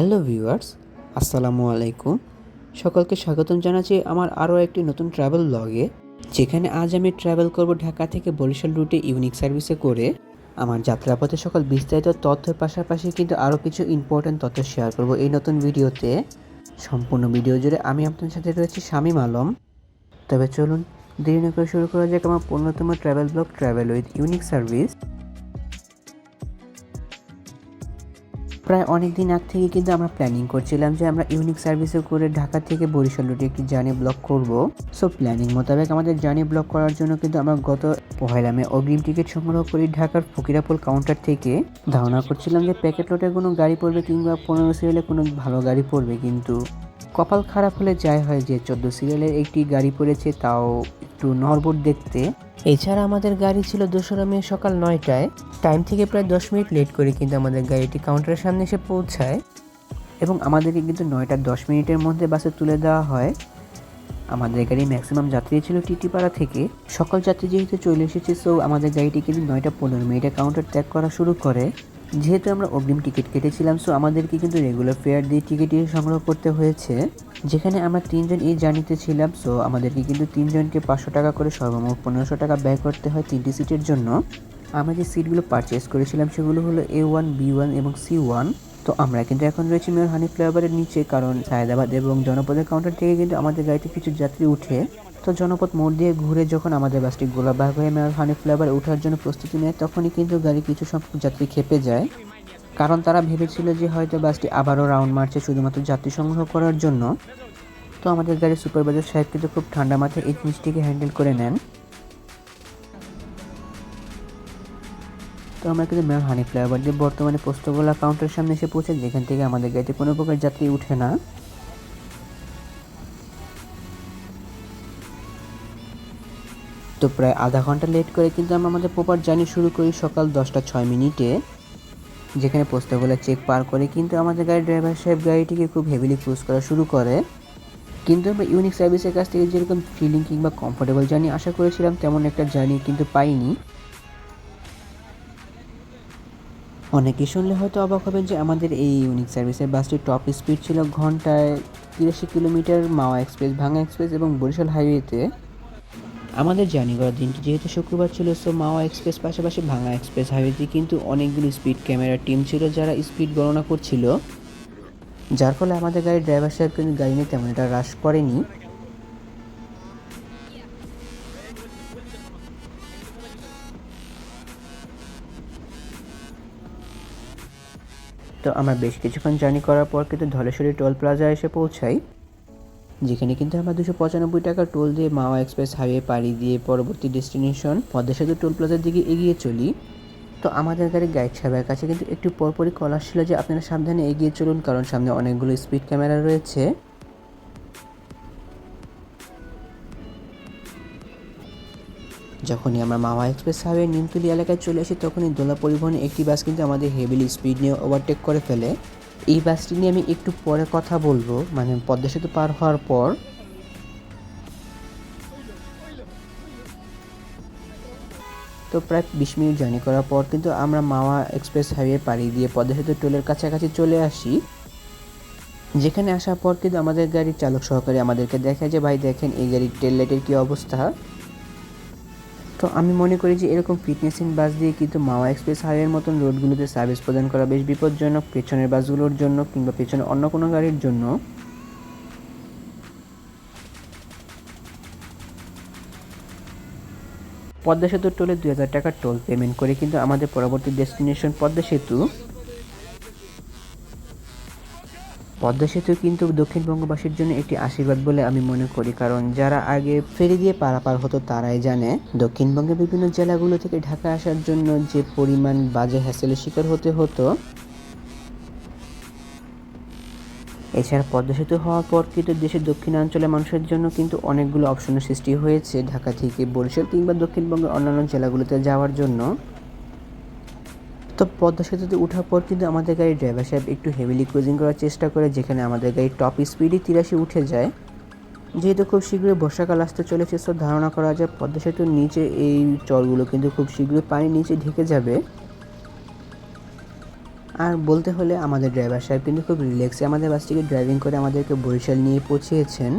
Hello viewers, আসসালামু আলাইকুম। সকলকে স্বাগতম জানাচ্ছি আমার আরও একটি নতুন ট্রাভেল ব্লগে যেখানে আজ আমি ট্রাভেল করব ঢাকা থেকে বরিশাল রুটে ইউনিক সার্ভিসে করে। আমার যাত্রাপথে সকল বিস্তারিত তথ্যের পাশাপাশি কিন্তু আরও কিছু ইম্পর্ট্যান্ট তথ্য শেয়ার করব এই নতুন ভিডিওতে সম্পূর্ণ ভিডিও জুড়ে আমি আপনার সাথে রয়েছি শামীম আলম। তবে চলুন দেরি না করে শুরু করা যাক আমার পূর্ণতম travel vlog travel with unique service প্রায় অনেক দিন আগ থেকে কিন্তু আমরা প্ল্যানিং করছিলাম যে আমরা ইউনিক সার্ভিসে করে ঢাকা থেকে বরিশাল রুটে একটি জার্নি ব্লক করব। সো প্ল্যানিং মোতাবেক আমাদের জার্নি ব্লক করার জন্য কিন্তু আমরা গত পহেলা মে অগ্রিম টিকিট সংগ্রহ করি ঢাকার ফকিরাপুল কাউন্টার থেকে। ধারণা করছিলাম যে প্যাকেট লোটে কোনো গাড়ি পড়বে কিংবা পনেরো সিরিয়ালে কোনো ভালো গাড়ি পড়বে কিন্তু কপাল খারাপ হলে যাই হয় যে চোদ্দ সিরিয়ালের একটি গাড়ি পড়েছে তাও একটু নরবট দেখতে। এছাড়া আমাদের গাড়ি ছিল দোসরা মে সকাল নয়টায়। টাইম থেকে প্রায় দশ মিনিট লেট করে কিন্তু আমাদের গাড়িটি কাউন্টারের সামনে এসে পৌঁছায়। এবং আমাদেরকে কিন্তু নয়টা দশ মিনিটের মধ্যে বাসে তুলে দেওয়া হয়। আমাদের গাড়ি ম্যাক্সিমাম যাত্রী ছিল টিটিপাড়া থেকে। সকল যাত্রী যেহেতু চলে এসেছে সো আমাদের গাড়িটি কিন্তু নয়টা পনেরো মিনিটে কাউন্টার ত্যাগ করা শুরু করে। যেহেতু আমরা অগ্রিম টিকিট কেটেছিলাম সো আমাদেরকে কিন্তু রেগুলার ফেয়ার দিয়ে টিকিট সংগ্রহ করতে হয়েছে। যেখানে আমরা তিনজন এই জার্নিতে ছিলাম সো আমাদেরকে কিন্তু তিনজনকে পাঁচশো টাকা করে সর্বমোট পনেরোশো টাকা ব্যয় করতে হয় তিনটি সিটের জন্য। আমরা যে সিটগুলো পারচেস করেছিলাম সেগুলো হলো এ ওয়ান বি ওয়ান এবং সি ওয়ান তো আমরা কিন্তু এখন রয়েছি মেয়র হানি ফ্লাইওভারের নিচে, কারণ সায়দাবাদ এবং জনপদের কাউন্টার থেকে কিন্তু আমাদের গাড়িতে কিছু যাত্রী উঠে। তো জনপদ মোড় দিয়ে ঘুরে যখন আমাদের বাসটি গোলাবাগ হয়ে মেয়র হানি ফ্লাইওভারে ওঠার জন্য প্রস্তুতি নেয়, তখনই কিন্তু গাড়ি কিছু সংখ্যক যাত্রী খেপে যায়। কারণ তারা ভেবেছিল যে হয়তো বাসটি আবারও রাউন্ড মারছে শুধুমাত্র যাত্রী সংগ্রহ করার জন্য। তো আমাদের গাড়ির সুপারভাইজার সাহেব কিন্তু খুব ঠান্ডা মাথায় এই জিনিসটিকে হ্যান্ডেল করে নেন। তো আমরা কিন্তু ম্যাম হানি ফ্লাইওভার দিয়ে বর্তমানে পোস্তগোলা কাউন্টারের সামনে এসে পৌঁছে যেখান থেকে আমাদের গাড়িতে কোনো প্রকার যাত্রী উঠে না। তো প্রায় আধা ঘণ্টা লেট করে কিন্তু আমরা আমাদের প্রপার জার্নি শুরু করি সকাল দশটা ছয় মিনিটে। যেখানে পোস্তগোলা চেক পার করে, কিন্তু আমাদের গাড়ির ড্রাইভার সাহেব গাড়িটিকে খুব হেভিলি ক্রুজ করা শুরু করে। কিন্তু আমরা ইউনিক সার্ভিসের কাছ থেকে যেরকম ফিলিং কিংবা কমফোর্টেবল জার্নি আশা করেছিলাম, তেমন একটা জার্নি কিন্তু পাইনি। অনেকে শুনলে হয়তো অবাক হবেন যে আমাদের এই ইউনিক সার্ভিসের বাসটির টপ স্পিড ছিল ঘন্টায় তিরাশি kilometre, Mawa express Bhanga express এবং বরিশাল হাইওয়েতে আমাদের জার্নি করার দিনটি যেহেতু শুক্রবার ছিল সো মাওয়া এক্সপ্রেস পাশাপাশি ভাঙা এক্সপ্রেস হাইওয়েতে কিন্তু অনেকগুলো স্পিড ক্যামেরার টিম ছিল যারা স্পিড গণনা করছিল। যার ফলে আমাদের গাড়ির ড্রাইভার সাহেব কিন্তু গাড়ি নিয়ে তেমন এটা হ্রাস করেনি। তো আমরা বেশ কিছুক্ষণ জার্নি করার পর কিন্তু ধলেশ্বরী টোল প্লাজা এসে পৌঁছাই। যেখানে কিন্তু আমরা দুশো পঁচানব্বই টাকা টোল দিয়ে মাওয়া এক্সপ্রেস হাইওয়ে পাড়ি দিয়ে পরবর্তী ডেস্টিনেশন পদ্মা সেতু টোল প্লাজার দিকে এগিয়ে চলি। তো আমাদের গাড়ির গাইড সাহেবের কাছে কিন্তু একটু পরপরই কল আসছিল যে আপনারা সাবধানে এগিয়ে চলুন, কারণ সামনে অনেকগুলো স্পিড ক্যামেরা রয়েছে। যখনই আমরা মাওয়া এক্সপ্রেস হাইওয়ে নিমতলি এলাকায় চলে আসি, তখনই দোলা পরিবহনে একটি বাস কিন্তু আমাদের হেভিলি স্পিড নিয়ে ওভারটেক করে ফেলে। এই বাসটি নিয়ে আমি একটু পরে কথা বলব। মানে পদ্মা সেতু পার হওয়ার পর। তো প্রায় বিশ মিনিট জার্নি করার পর কিন্তু আমরা মাওয়া এক্সপ্রেস হাইওয়ে পাড়ি দিয়ে পদ্মা সেতু টোলের কাছাকাছি চলে আসি। যেখানে আসার পর কিন্তু আমাদের গাড়ির চালক সহকারী আমাদেরকে দেখায় যে, ভাই, দেখেন এই গাড়ির টেল লাইটের কী অবস্থা? তো আমি মনে করি যে এরকম ফিটনেসিং বাস দিয়ে কিন্তু মাওয়া এক্সপ্রেস হাইওয়ের মতন রোডগুলোতে সার্ভিস প্রদান করা বেশ বিপজ্জনক। পেছনের বাসগুলোর জন্য কিংবা পেছনে অন্য কোনো গাড়ির জন্য। পদ্মা সেতুর টোলে দুই হাজার টাকার টোল পেমেন্ট করে কিন্তু আমাদের পরবর্তী ডেস্টিনেশন পদ্মা সেতু। পদ্মা সেতু কিন্তু দক্ষিণবঙ্গবাসীর জন্য একটি আশীর্বাদ বলে আমি মনে করি। কারণ যারা আগে ফেরি দিয়ে পারাপার হতো, তারাই জানে দক্ষিণবঙ্গের বিভিন্ন জেলাগুলো থেকে ঢাকা আসার জন্য যে পরিমাণ বাজে হ্যাসেলের শিকার হতে হতো। এছাড়া পদ্মা সেতু হওয়ার পর কিন্তু দেশের দক্ষিণাঞ্চলের মানুষের জন্য কিন্তু অনেকগুলো অপশনের সৃষ্টি হয়েছে। ঢাকা থেকে বরিশাল কিংবা দক্ষিণবঙ্গের অন্যান্য জেলাগুলোতে যাওয়ার জন্য। তো পদ্মা সেতুতে ওঠার পর কিন্তু আমাদের গাড়ির ড্রাইভার সাহেব একটু হেভিলি ক্রুজিং করার চেষ্টা করে, যেখানে আমাদের গাড়ির টপ স্পিডই তিরাশি উঠে যায়। যেহেতু খুব শীঘ্রই বর্ষাকাল আসতে চলেছে সব ধারণা করা যায় পদ্মা সেতুর নিচে এই চরগুলো কিন্তু খুব শীঘ্রই পানির নিচে ঢেকে যাবে। আর বলতে হলে আমাদের ড্রাইভার সাহেব কিন্তু খুব রিল্যাক্সে আমাদের বাসটিকে ড্রাইভিং করে আমাদেরকে বরিশাল নিয়ে পৌঁছিয়েছেন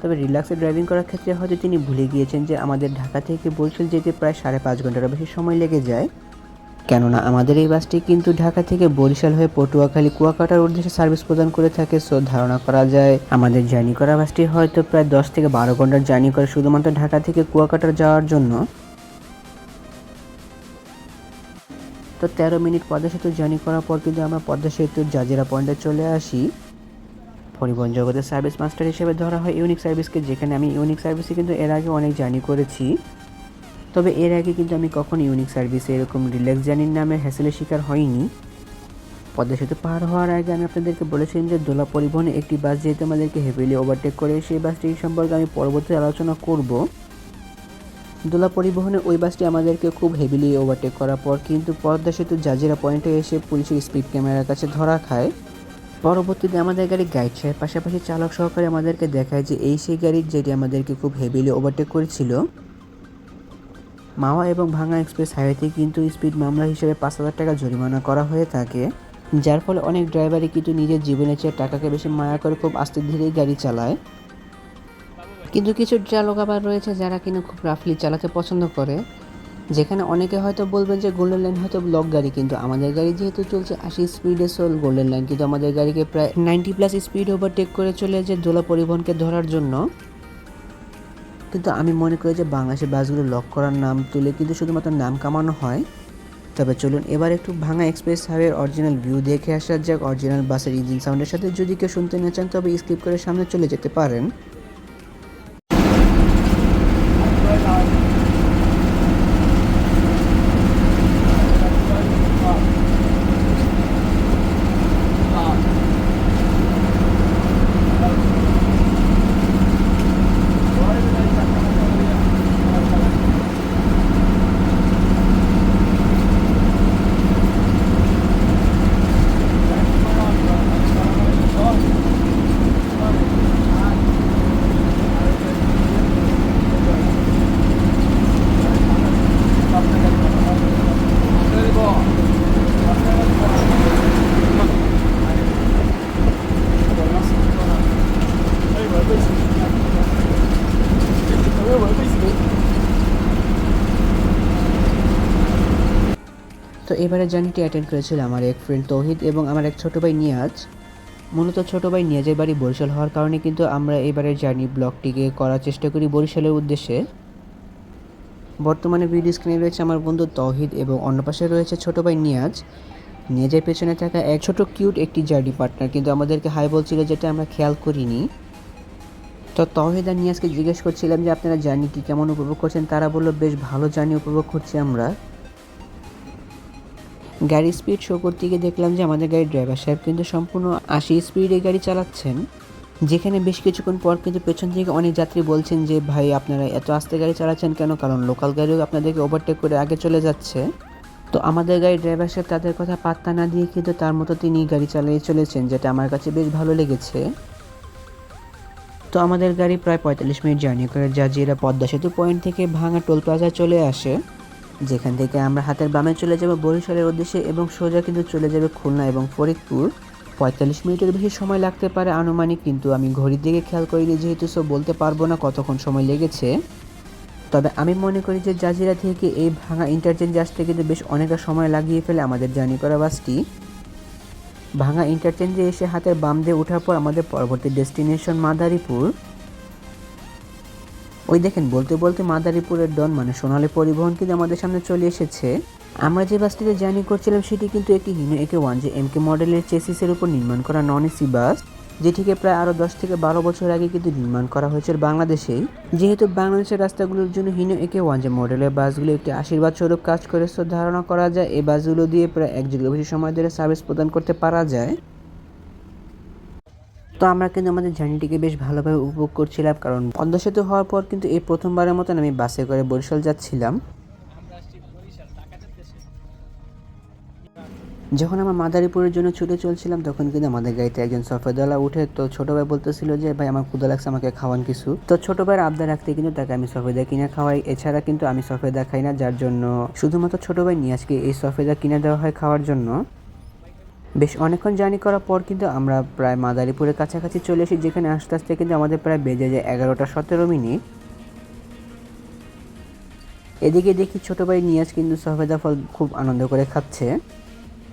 তবে রিল্যাক্সে ড্রাইভিং করার ক্ষেত্রে হয়তো তিনি ভুলে গিয়েছেন যে আমাদের ঢাকা থেকে বরিশাল যেতে প্রায় সাড়ে পাঁচ ঘন্টারও বেশি সময় লেগে যায়। কেননা আমাদের এই বাসটি কিন্তু ঢাকা থেকে বরিশাল হয়ে পটুয়াখালী কুয়াকাটার উদ্দেশ্যে সার্ভিস প্রদান করে থাকে, সো ধারণা করা যায় আমাদের জার্নি করা বাসটি হয়তো প্রায় দশ থেকে বারো ঘণ্টার জার্নি করে শুধুমাত্র ঢাকা থেকে কুয়াকাটার যাওয়ার জন্য। তো তেরো মিনিট পদ্মা সেতু জার্নি করার পর কিন্তু আমরা পদ্মা সেতুর জাজিরা পয়েন্টে চলে আসি। পরিবহন জগতের সার্ভিস মাস্টার হিসেবে ধরা হয় ইউনিক সার্ভিসকে, যেখানে আমি ইউনিক সার্ভিসে কিন্তু এর আগে অনেক জার্নি করেছি। তবে এর আগে কিন্তু আমি কখনো ইউনিক সার্ভিসে এরকম রিল্যাক্স জার্নির নামে হ্যাসেলের শিকার হয়নি পদ্মা সেতু পার হওয়ার আগে আমি আপনাদেরকে বলেছিলাম যে দোলা পরিবহনে একটি বাস যেহেতু আমাদেরকে হেভিলি ওভারটেক করে, সেই বাসটি সম্পর্কে আমি পরবর্তী আলোচনা করব। দোলা পরিবহনে ওই বাসটি আমাদেরকে খুব হেভিলি ওভারটেক করার পর কিন্তু পদ্মা সেতু জাজিরা পয়েন্টে এসে পুলিশের স্পিড ক্যামেরার কাছে ধরা খায়। পরবর্তীতে আমাদের গাড়ি গাইড সাহেব পাশাপাশি চালক সহকারে আমাদেরকে দেখায় যে এই সেই গাড়ির যেটি আমাদেরকে খুব হেভিলি ওভারটেক করেছিল। মাওয়া এবং ভাঙা এক্সপ্রেস হাইওয়েতে কিন্তু স্পিড মামলা হিসেবে পাঁচ হাজার টাকা জরিমানা করা হয়ে থাকে, যার ফলে অনেক ড্রাইভারই কিন্তু নিজের জীবনের চেয়ে টাকাকে বেশি মায়া করে খুব আস্তে ধীরেই গাড়ি চালায়। কিন্তু কিছু চালক আবার রয়েছে যারা কিনা খুব রাফলি চালাতে পছন্দ করে, যেখানে অনেকে হয়তো বলবেন যে গোল্ডেন লাইন হয়তো ব্লক গাড়ি, কিন্তু আমাদের গাড়ি যেহেতু চলছে আশি স্পিডে সোল গোল্ডেন লাইন কিন্তু আমাদের গাড়িকে প্রায় নাইনটি প্লাস স্পিড ওভারটেক করে চলে যে দোলা পরিবহনকে ধরার জন্য। কিন্তু আমি মনে করি যে বাংলাদেশের বাসগুলো লক করার নাম তুলে কিন্তু শুধুমাত্র নাম কামানো হয়। তবে চলুন এবার একটু ভাঙা এক্সপ্রেস হাইওয়ের অরিজিনাল ভিউ দেখে আসা যাক। অরিজিনাল বাসের ইঞ্জিন সাউন্ডের সাথে যদি কেউ শুনতে না চান, তবে স্কিপ করে সামনে চলে যেতে পারেন। এবারে জার্নিটি অ্যাটেন্ড করেছিল আমার এক ফ্রেন্ড তৌহিদ এবং আমার এক ছোটো ভাই নিয়াজ। মূলত ছোটো ভাই নিয়াজের বাড়ি বরিশাল হওয়ার কারণে কিন্তু আমরা এবারের জার্নি ব্লগটিকে করার চেষ্টা করি বরিশালের উদ্দেশ্যে। বর্তমানে ভিডিও স্ক্রিনে রয়েছে আমার বন্ধু তৌহিদ এবং অন্য পাশে রয়েছে ছোটো ভাই নিয়াজ। নিয়াজের পেছনে থাকা এক ছোট কিউট একটি জার্নি পার্টনার কিন্তু আমাদেরকে হাই বলছিল যেটা আমরা খেয়াল করিনি। তো তহিদ আর নিয়াজকে জিজ্ঞেস করছিলাম যে আপনারা জার্নিটি কেমন উপভোগ করছেন? তারা বলল, বেশ ভালো জার্নি উপভোগ করছি আমরা। গাড়ি স্পিড শো করতে গিয়ে দেখলাম যে আমাদের গাড়ির ড্রাইভার সাহেব কিন্তু সম্পূর্ণ আশি স্পিডে গাড়ি চালাচ্ছেন। যেখানে বেশ কিছুক্ষণ পর কিন্তু পেছন থেকে অনেক যাত্রী বলছেন যে, ভাই, আপনারা এত আস্তে গাড়ি চালাচ্ছেন কেন? কারণ লোকাল গাড়িও আপনাদেরকে ওভারটেক করে আগে চলে যাচ্ছে। তো আমাদের গাড়ির ড্রাইভার সাহেব তাদের কথা পাত্তা না দিয়ে কিন্তু তার মতো তিনি গাড়ি চালিয়ে চলেছেন, যেটা আমার কাছে বেশ ভালো লেগেছে। তো আমাদের গাড়ি প্রায় পঁয়তাল্লিশ মিনিট জার্নি করে যা জাজিরা পদ্মা সেতু পয়েন্ট থেকে ভাঙা টোল প্লাজায় চলে আসে। যেখান থেকে আমরা হাতের বামে চলে যাব বরিশালের উদ্দেশ্যে এবং সোজা কিন্তু চলে যাবে খুলনা এবং ফরিদপুর। পঁয়তাল্লিশ মিনিটের বেশি সময় লাগতে পারে আনুমানিক, কিন্তু আমি ঘড়ির দিকে খেয়াল করিনি যেহেতু সব বলতে পারব না কতক্ষণ সময় লেগেছে। তবে আমি মনে করি যে জাজিরা থেকে এই ভাঙা ইন্টারচেঞ্জ আসতে কিন্তু বেশ অনেকটা সময় লাগিয়ে ফেলে আমাদের জার্নি করা বাসটি। ভাঙা ইন্টারচেঞ্জে এসে হাতের বাম দিয়ে ওঠার পর আমাদের পরবর্তী ডেস্টিনেশন মাদারীপুর। ওই দেখেন, বলতে বলতে মাদারীপুরের ডন মানে সোনালী পরিবহন কিন্তু আমাদের সামনে চলে এসেছে, আমরা যে বাসটিতে জার্নি করছিলাম সেটি কিন্তু একটি হিনো একে ওয়ান যে এমকে মডেলের চেসিসের উপর নির্মাণ করা নন এসি বাস যেটিকে প্রায় আরও দশ থেকে বারো বছর আগে কিন্তু নির্মাণ করা হয়েছে বাংলাদেশেই। যেহেতু বাংলাদেশের রাস্তাগুলোর জন্য হিনো একে ওয়ান যে মডেলের বাসগুলো একটি আশীর্বাদ স্বরূপ কাজ করে ধারণা করা যায়, এই বাসগুলো দিয়ে প্রায় এক যুগের বেশি সময় ধরে সার্ভিস প্রদান করতে পারা যায়। তো আমরা কিন্তু আমাদের জার্নিটিকে বেশ ভালোভাবে উপভোগ করছিলাম, কারণ পদ্মা সেতু হওয়ার পর কিন্তু এই প্রথমবারের মতন আমি বাসে করে বরিশাল যাচ্ছিলাম। যখন আমার মাদারীপুরের জন্য ছুটে চলছিলাম, তখন কিন্তু আমাদের গাড়িতে একজন সফেদালা উঠে তো ছোট ভাই বলতেছিল যে, ভাই, আমার ক্ষুদা লাগছে, আমাকে খাওয়ান কিছু। তো ছোট ভাইয়ের আবদার রাখতে কিন্তু তাকে আমি সফেদা কিনে খাওয়াই। এছাড়া কিন্তু আমি সফেদা খাই না, যার জন্য শুধুমাত্র ছোট ভাই নিয়ে আজকে এই সফেদা কিনে দেওয়া হয় খাওয়ার জন্য। বেশ অনেকক্ষণ জার্নি করার পর কিন্তু আমরা প্রায় মাদারীপুরের কাছাকাছি চলে এসেছি, যেখানে আস্তে আস্তে কিন্তু আমাদের প্রায় বেজে যায় এগারোটা সতেরো মিনিট। এদিকে দেখি ছোটো ভাই নিয়াজ কিন্তু সফেদা ফল খুব আনন্দ করে খাচ্ছে।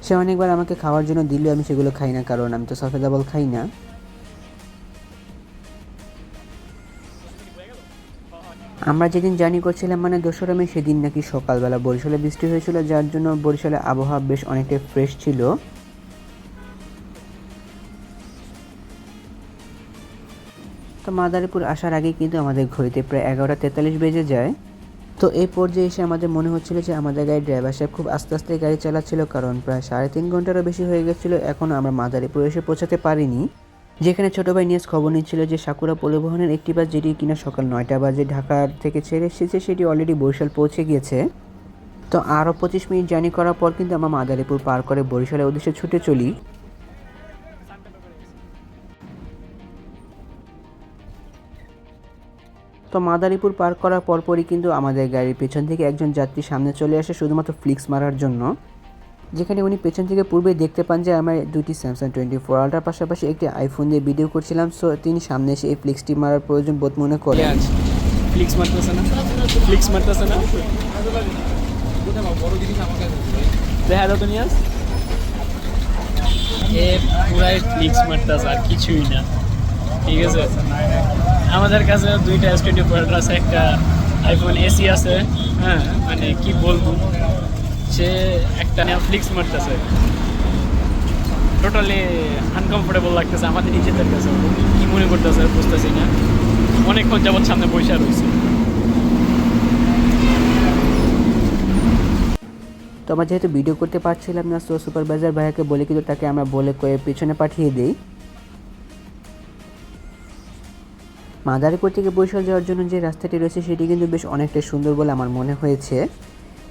সে অনেকবার আমাকে খাওয়ার জন্য দিলেও আমি সেগুলো খাই না, কারণ আমি তো সফেদা ফল খাই না। আমরা যেদিন জার্নি করছিলাম মানে দোসরা মে, সেদিন নাকি সকালবেলা বরিশালে বৃষ্টি হয়েছিল, যার জন্য বরিশালে আবহাওয়া বেশ অনেকটাই ফ্রেশ ছিল। তো মাদারীপুর আসার আগে কিন্তু আমাদের ঘড়িতে প্রায় এগারোটা তেতাল্লিশ বেজে যায়। তো এই পর্যায়ে এসে আমাদের মনে হচ্ছিল যে আমাদের গাড়ির ড্রাইভার সাহেব খুব আস্তে আস্তে গাড়ি চালাচ্ছিল কারণ প্রায় সাড়ে তিন ঘন্টারও বেশি হয়ে গেছিল এখনও আমরা মাদারীপুর এসে পৌঁছাতে পারিনি। যেখানে ছোটো ভাই নিয়ে খবর নিচ্ছিল যে সাকুরা পরিবহনের একটি বাস যেটি কিনা সকাল নয়টা বাজে ঢাকার থেকে ছেড়ে এসেছে, সেটি অলরেডি বরিশাল পৌঁছে গিয়েছে। তো আরও পঁচিশ মিনিট জার্নি করার পর কিন্তু আমরা মাদারীপুর পার করে বরিশালের উদ্দেশ্যে ছুটে চলি। তো মাদারীপুর পার করার পরপরই কিন্তু আমাদের গাড়ির পেছন থেকে একজন যাত্রী সামনে চলে আসে শুধুমাত্র ফ্লিক্স মারার জন্য। যেখানে উনি পেছন থেকে পূর্বে দেখতে পান যে আমার দুটি স্যামসাং টোয়েন্টি ফোর আল্ট্রার পাশাপাশি একটি আইফোন দিয়ে ভিডিও করছিলাম সো তিনি সামনে এসে এই ফ্লিক্সটি মারার প্রয়োজন বোধ মনে করেন ফ্লিক্স ফ্লিক্স কিছুই না। ঠিক আছে? আমাদের কাছে দুইটা এস টোয়েন্টি আছে, একটা আইফোন এসি আছে হ্যাঁ মানে কি বলব, সে একটা ফ্লিক্স মারতেছে। টোটালি আনকমফোর্টেবল লাগতেছে আমাদের নিজেদের কাছে। কি মনে করতেছে বুঝতেছি না। অনেকক্ষণ যাবৎ সামনে পয়সা রয়েছে। তো আমরা যেহেতু ভিডিও করতে পারছিলাম না সো সুপারভাইজার ভাইয়াকে বলে, কিন্তু তাকে আমরা বলে কয়ে পিছনে পাঠিয়ে দিই। মাদারীপুর থেকে বরিশাল যাওয়ার জন্য যে রাস্তাটি রয়েছে সেটি কিন্তু বেশ অনেকটা সুন্দর বলে আমার মনে হয়েছে।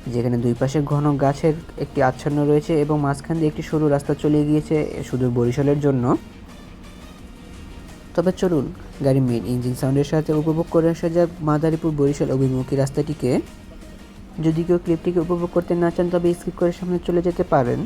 যেখানে দুই পাশে ঘন গাছের একটি আচ্ছন্ন রয়েছে এবং মাঝখান দিয়ে একটি সরু রাস্তা চলে গিয়েছে শুধু বরিশালের জন্য। তবে চলুন, গাড়ি মেন ইঞ্জিন সাউন্ডের সাথে উপভোগ করে আসা যাক মাদারীপুর বরিশাল অভিমুখী রাস্তাটিকে। যদি কেউ ক্লিপটিকে উপভোগ করতে না চান, তবে স্কিপ করে সামনে চলে যেতে পারেন।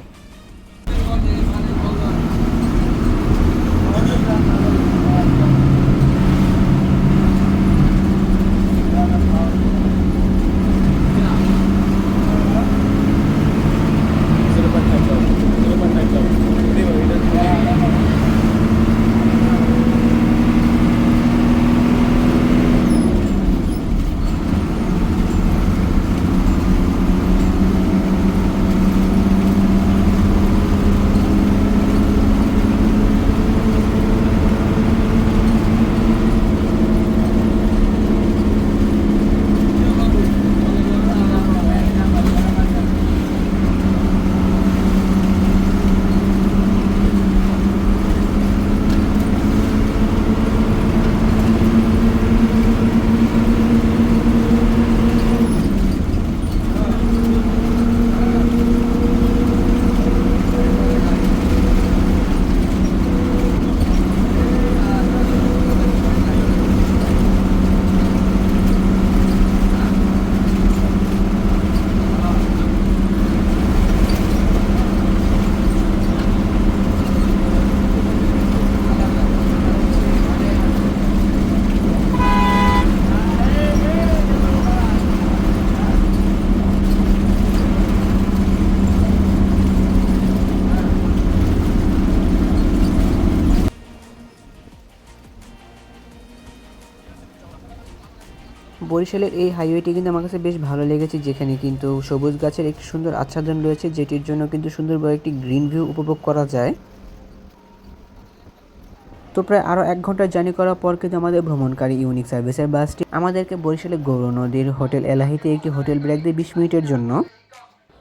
বরিশালের এই হাইওয়েটি কিন্তু আমার কাছে বেশ ভালো লেগেছে, যেখানে কিন্তু সবুজ গাছের একটি সুন্দর আচ্ছাদন রয়েছে, যেটির জন্য কিন্তু সুন্দরভাবে একটি গ্রিন ভিউ উপভোগ করা যায়। তো প্রায় আরও এক ঘণ্টা জার্নি করার পর কিন্তু আমাদের ভ্রমণকারী ইউনিক সার্ভিসের বাসটি আমাদেরকে বরিশালে গৌর নদীর হোটেল এলাহিতে একটি হোটেল ব্রেক দেয় বিশ মিনিটের জন্য,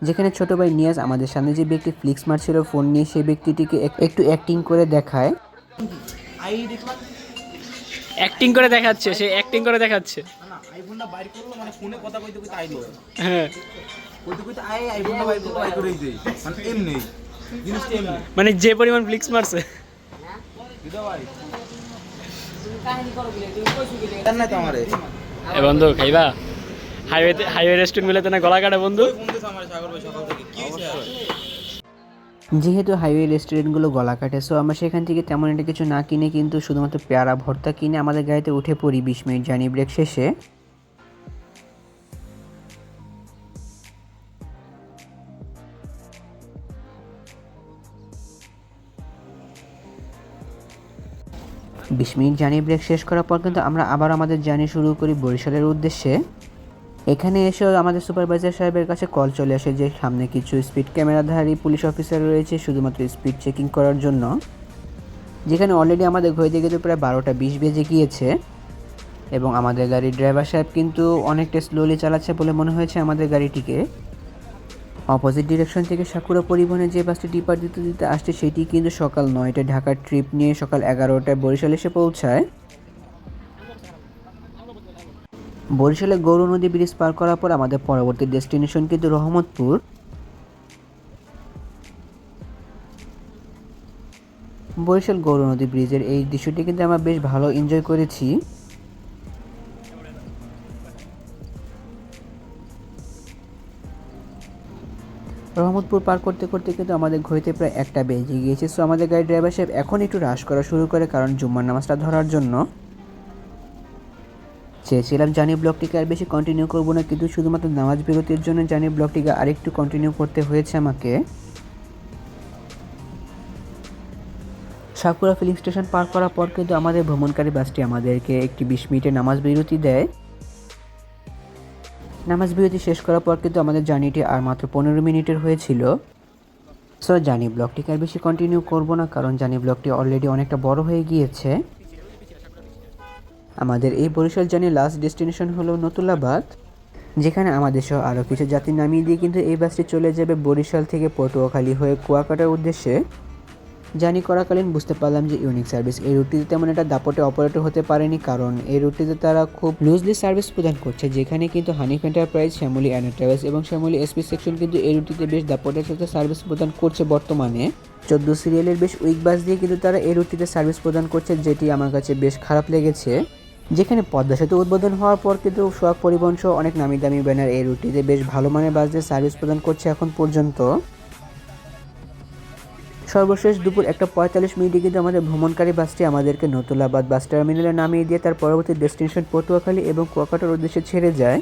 যেখানে ছোট ভাই নিয়াজ আমাদের সামনে যে ব্যক্তি ফ্লিক্স মারছিল ফোন নিয়ে সেই ব্যক্তিটিকে একটু অ্যাক্টিং করে দেখায়। অ্যাক্টিং করে দেখাচ্ছে, সে অ্যাক্টিং করে দেখাচ্ছে। আইফোনটা বাইর করল মানে ফোনে কথা কইতে কইতে আইলো হ্যাঁ। কইতে কইতে আয় আইফোনটা বাইর করল বাইর করেই দেই। মানে এমনি জিনিসটা এমনি। মানে যে পরিমাণ ফ্লিক্স মারছে। এ বন্ধু খাইবা? হাইওয়েতে হাইওয়ে রেস্টুরেন্ট মিলে না গলা কাটা বন্ধু? ফোন দিছ আমারে সাগর ভাই সকাল থেকে। কি হইছে যেহেতু হাইওয়ে রেস্টুরেন্টগুলো গলা কাটে সো আমরা সেখান থেকে তেমন একটা কিছু না কিনে কিন্তু শুধুমাত্র পেয়ারা ভর্তা কিনে আমাদের গাড়িতে উঠে পড়ি বিশ মিনিট জার্নি ব্রেক শেষে। বিশ মিনিট জার্নি ব্রেক শেষ করার পর কিন্তু আমরা আবার আমাদের জার্নি শুরু করি বরিশালের উদ্দেশ্যে। এখানে এসেও আমাদের সুপারভাইজার সাহেবের কাছে কল চলে আসে যে সামনে কিছু স্পিড ক্যামেরাধারী পুলিশ অফিসার রয়েছে, শুধুমাত্র স্পিড চেকিং করার জন্য। যেখানে অলরেডি আমাদের ঘড়িতে কিন্তু প্রায় বারোটা বিশ বেজে গিয়েছে। এবং আমাদের গাড়ির ড্রাইভার সাহেব কিন্তু অনেকটা স্লোলি চালাচ্ছে বলে মনে হয়েছে আমাদের গাড়িটিকে। অপোজিট ডিরেকশন থেকে সাকুরা পরিবহনে যে বাসটি ডিপার দিতে দিতে আসছে, সেটি কিন্তু সকাল নয়টায় ঢাকার ট্রিপ নিয়ে সকাল এগারোটায় বরিশাল এসে পৌঁছায়। বরিশালে গৌর নদী ব্রিজ পার করার পর আমাদের পরবর্তী ডেস্টিনেশন কিন্তু রহমতপুর। বরিশাল গৌর নদী ব্রিজের এই দৃশ্যটি কিন্তু আমরা বেশ ভালো এনজয় করেছি। রহমতপুর পার করতে করতে কিন্তু আমাদের ঘড়িতে প্রায় একটা বেজে গিয়েছে। সো আমাদের গাড়ি ড্রাইভার সাহেব এখন একটু রাশ করা শুরু করে, কারণ জুম্মার নামাজটা ধরার জন্য চেয়েছিলাম। জানি ব্লগটিকে আর বেশি কন্টিনিউ করব না, কিন্তু শুধুমাত্র নামাজ বিরতির জন্য জানি ব্লগটিকে আরেকটু কন্টিনিউ করতে হয়েছে আমাকে। সাকুরা ফিলিং স্টেশন পার করার পর কিন্তু আমাদের ভ্রমণকারী বাসটি আমাদেরকে একটি বিশ মিনিটের নামাজ বিরতি দেয়। নামাজ বিরতি শেষ করার পর কিন্তু আমাদের জার্নিটি আর মাত্র পনেরো মিনিটের হয়েছিল। সো জানি ব্লগটিকে আর বেশি কন্টিনিউ করব না, কারণ জানি ব্লগটি অলরেডি অনেকটা বড় হয়ে গিয়েছে। আমাদের এই বরিশাল জার্নির লাস্ট ডেস্টিনেশন হলো নতুলাবাদ, যেখানে আমাদের সহ আরও কিছু যাত্রী নামিয়ে দিয়ে কিন্তু এই বাসটি চলে যাবে বরিশাল থেকে পটুয়াখালী হয়ে কুয়াকাটার উদ্দেশ্যে। জার্নি করাকালীন বুঝতে পারলাম যে ইউনিক সার্ভিস এই রুটটিতে তেমন একটা দাপটে অপারেটর হতে পারেনি, কারণ এই রুটটিতে তারা খুব লুজলি সার্ভিস প্রদান করছে, যেখানে কিন্তু Hanif enterprise Shyamoli and travels এবং শ্যামলি এসপি সেকশন কিন্তু এই রুটটিতে বেশ দাপটের সাথে সার্ভিস প্রদান করছে বর্তমানে। চোদ্দ সিরিয়ালের বেশ উইক বাস দিয়ে কিন্তু তারা এই রুটটিতে সার্ভিস প্রদান করছে, যেটি আমার কাছে বেশ খারাপ লেগেছে। যেখানে পদ্মা সেতু উদ্বোধন হওয়ার পর কিন্তু সোহাগ পরিবহন সহ অনেক নামি দামি ব্যানার এই রুটটিতে বেশ ভালো মানের বাস দিয়ে সার্ভিস প্রদান করছে এখন পর্যন্ত। সর্বশেষ দুপুর একটা পঁয়তাল্লিশ মিনিটে কিন্তু আমাদের ভ্রমণকারী বাসটি আমাদেরকে নতুলাবাদ বাস টার্মিনালে নামিয়ে দিয়ে তার পরবর্তী ডেস্টিনেশন পটুয়াখালী এবং কুয়াকাটার উদ্দেশ্যে ছেড়ে যায়।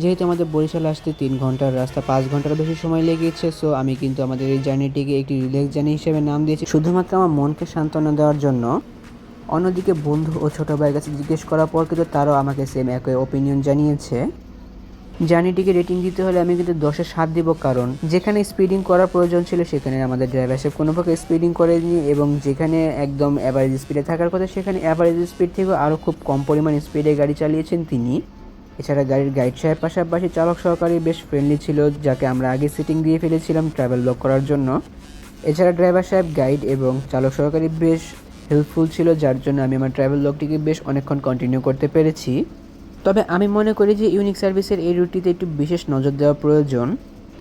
যেহেতু আমাদের বরিশাল আসতে তিন ঘণ্টার রাস্তা, পাঁচ ঘণ্টার বেশি সময় লেগেছে সো আমি কিন্তু আমাদের এই জার্নিটিকে একটি রিল্যাক্স জার্নি হিসেবে নাম দিয়েছি। শুধুমাত্র আমার মনকে সান্ত্বনা দেওয়ার জন্য, অন্যদিকে বন্ধু ও ছোটো ভাইয়ের কাছে জিজ্ঞেস করার পর কিন্তু তারাও আমাকে সেম একই ওপিনিয়ন জানিয়েছে। জার্নিটিকে রেটিং দিতে হলে আমি কিন্তু দশে সাত দিব কারণ যেখানে স্পিডিং করার প্রয়োজন ছিল সেখানে আমাদের ড্রাইভার সাহেব কোনো প্রকার স্পিডিং করেনি এবং যেখানে একদম অ্যাভারেজ স্পিডে থাকার কথা সেখানে অ্যাভারেজ স্পিড থেকেও আরও খুব কম পরিমাণ স্পিডে গাড়ি চালিয়েছেন তিনি। এছাড়া গাড়ির গাইড সাহেব পাশাপাশি চালক সহকারী বেশ ফ্রেন্ডলি ছিল, যাকে আমরা আগে সিটিং দিয়ে ফেলেছিলাম ট্রাভেল লক করার জন্য। এছাড়া ড্রাইভার সাহেব গাইড এবং চালক সহকারী বেশ হেল্পফুল ছিল, যার জন্য আমি আমার ট্রাভেল লকটিকে বেশ অনেকক্ষণ কন্টিনিউ করতে পেরেছি। তবে আমি মনে করি যে ইউনিক সার্ভিসের এই রুটটিতে একটু বিশেষ নজর দেওয়া প্রয়োজন।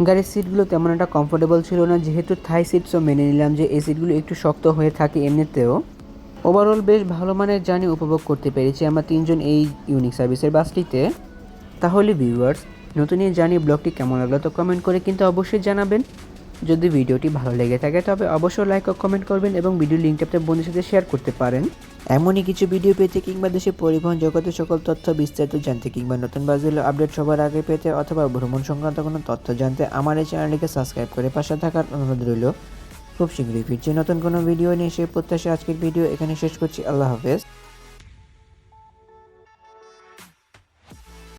গাড়ির সিটগুলো তেমন একটা কমফোর্টেবল ছিল না, যেহেতু থাই সিটসও মেনে নিলাম যে এই সিটগুলো একটু শক্ত হয়ে থাকে এমনিতেও। ওভারঅল বেশ ভালো মানের জার্নি উপভোগ করতে পেরেছি আমরা তিনজন এই ইউনিক সার্ভিসের বাসটিতে। তাহলে ভিউয়ার্স নতুন এই জার্নি ব্লগটি কেমন লাগল তো কমেন্ট করে কিন্তু অবশ্যই জানাবেন। যদি ভিডিওটি ভালো লেগে থাকে তবে অবশ্যই লাইক ও কমেন্ট করবেন এবং ভিডিও লিঙ্কটা আপনার বন্ধুদের সাথে শেয়ার করতে পারেন। এমনই কিছু ভিডিও পেতে কিংবা দেশে পরিবহন জগতের সকল তথ্য, বিস্তারিত জানতে কিংবা নতুন বাসগুলো আপডেট সবার আগে পেতে অথবা ভ্রমণ সংক্রান্ত কোনো তথ্য জানতে আমার এই চ্যানেলটিকে সাবস্ক্রাইব করে পাশে থাকার অনুরোধ রইল। খুব শীঘ্রই ফিরছি নতুন কোনো ভিডিও নিয়ে, সেই প্রত্যাশা আজকের ভিডিও এখানে শেষ করছি। আল্লাহ হাফেজ।